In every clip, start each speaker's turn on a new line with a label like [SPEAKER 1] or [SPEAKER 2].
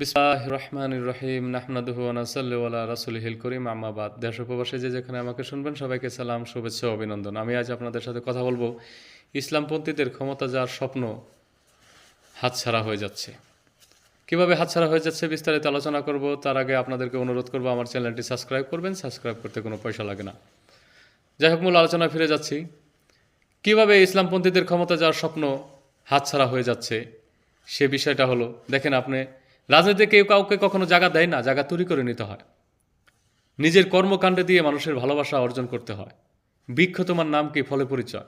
[SPEAKER 1] বিসমিল্লাহ রহমান রহিম নাহমাদুহু নাসাল্লি আলা রাসুলহিল করিম। আমাবাদ দেশ উপবাসে যে যেখানে আমাকে শুনবেন, সবাইকে সালাম, শুভেচ্ছা অভিনন্দন। আমি আজ আপনাদের সাথে কথা বলব ইসলামপন্থীদের ক্ষমতা যাওয়ার স্বপ্ন হাতছাড়া হয়ে যাচ্ছে। কীভাবে হাতছাড়া হয়ে যাচ্ছে বিস্তারিত আলোচনা করব, তার আগে আপনাদেরকে অনুরোধ করব, আমার চ্যানেলটি সাবস্ক্রাইব করবেন, সাবস্ক্রাইব করতে কোনো পয়সা লাগে না। যাই হোক, মূল আলোচনা ফিরে যাচ্ছি। কীভাবে ইসলামপন্থীদের ক্ষমতা যাওয়ার স্বপ্ন হাতছাড়া হয়ে যাচ্ছে, সে বিষয়টা হলো, দেখেন আপনি রাজনীতিতে কেউ কাউকে কখনো জায়গা দেয় না, জায়গা তৈরি করে নিতে হয়। নিজের কর্মকাণ্ডে দিয়ে মানুষের ভালোবাসা অর্জন করতে হয়। বৃক্ষ তোমার নাম কি? ফলে পরিচয়।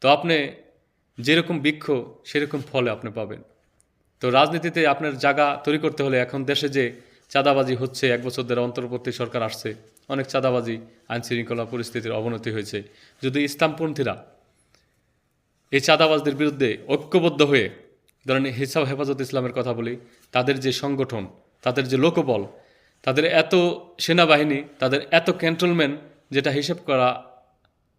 [SPEAKER 1] তো আপনি যেরকম বৃক্ষ, সেরকম ফলে আপনি পাবেন। তো রাজনীতিতে আপনার জায়গা তৈরি করতে হলে এখন দেশে যে চাঁদাবাজি হচ্ছে, এক বছর ধরে অন্তর্বর্তী সরকার আসছে, অনেক চাঁদাবাজি আইন শৃঙ্খলা পরিস্থিতির অবনতি হয়েছে। যদি ইসলামপন্থীরা এই চাঁদাবাজদের বিরুদ্ধে ঐক্যবদ্ধ হয়ে ধরেন হিসাব হেফাজত ইসলামের কথা বলি, তাদের যে সংগঠন, তাদের যে লোকবল, তাদের এত সেনাবাহিনী, তাদের এত ক্যান্টনমেন্ট যেটা হিসাব করা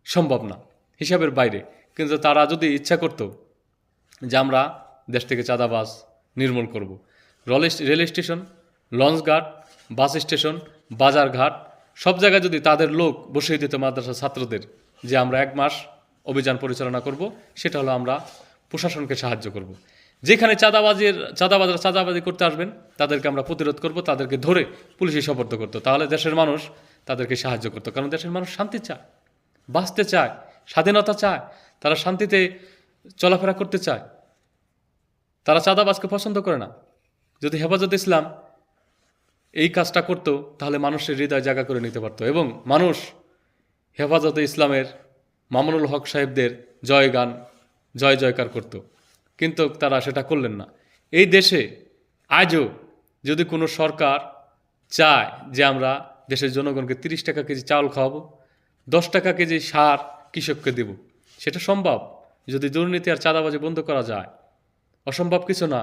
[SPEAKER 1] সম্ভব না, হিসাবের বাইরে কিন্তু তারা যদি ইচ্ছা করত যে আমরা দেশ থেকে চাঁদাবাজ নির্মূল করব, রেল স্টেশন, লঞ্চ ঘাট, বাস স্টেশন, বাজার ঘাট, সব জায়গায় যদি তাদের লোক বসিয়ে দিত মাদ্রাসা ছাত্রদের যে আমরা এক মাস অভিযান পরিচালনা করব, সেটা হলো আমরা প্রশাসনকে সাহায্য করব। যেখানে চাঁদাবাজির, চাঁদাবাজরা চাঁদাবাজি করতে আসবেন, তাদেরকে আমরা প্রতিরোধ করব, তাদেরকে ধরে পুলিশে সপর্দ করতো। তাহলে দেশের মানুষ তাদেরকে সাহায্য করতো। কারণ দেশের মানুষ শান্তি চায়, বাঁচতে চায়, স্বাধীনতা চায়, তারা শান্তিতে চলাফেরা করতে চায়। তারা চাঁদাবাজকে পছন্দ করে না। যদি হেফাজত ইসলাম এই কাজটা করতো, তাহলে মানুষের হৃদয় জায়গা করে নিতে পারতো। এবং মানুষ হেফাজতে ইসলামের মামুনুল হক সাহেবদের জয় গান জয় জয়কার করত। কিন্তু তারা সেটা করলেন না। এই দেশে আজও যদি কোনো সরকার চায় যে আমরা দেশের জনগণকে তিরিশ টাকা কেজি চাউল খাওয়াবো, দশ টাকা কেজি সার কৃষককে দেব। সেটা সম্ভব। যদি দুর্নীতি আর চাঁদাবাজি বন্ধ করা যায়, অসম্ভব কিছু না।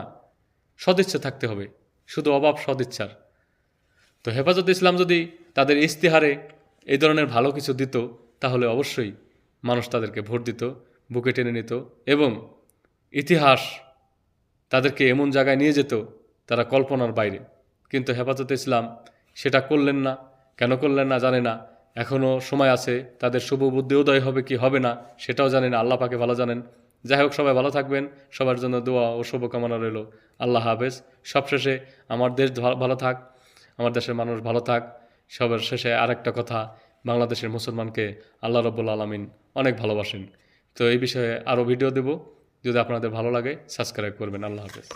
[SPEAKER 1] সদিচ্ছা থাকতে হবে। শুধু অভাব সদিচ্ছার। তো হেফাজত ইসলাম যদি তাদের ইস্তেহারে এই ধরনের ভালো কিছু দিত, তাহলে অবশ্যই মানুষ তাদেরকে ভোট দিত, বুকে টেনে নিত এবং ইতিহাস তাদেরকে এমন জায়গায় নিয়ে যেত তারা কল্পনার বাইরে। কিন্তু হেফাজতে ইসলাম সেটা করলেন না। কেন করলেন না জানে না। এখনও সময় আছে, তাদের শুভ বুদ্ধি উদয় হবে কি হবে না সেটাও জানেন আল্লাহ পাকে ভালো জানেন। যাই হোক, সবাই ভালো থাকবেন। সবার জন্য দোয়া ও শুভকামনা রইল। আল্লাহ হাফেজ। সবশেষে আমার দেশ ভালো থাক, আমার দেশের মানুষ ভালো থাক। সবার শেষে আরেকটা কথা, বাংলাদেশের মুসলমানকে আল্লাহ রব্বুল আলমিন অনেক ভালোবাসেন। তো এই বিষয়ে আরও ভিডিও দেব। যদি আপনাদের ভালো লাগে সাবস্ক্রাইব করবেন। আল্লাহ হাফেজ।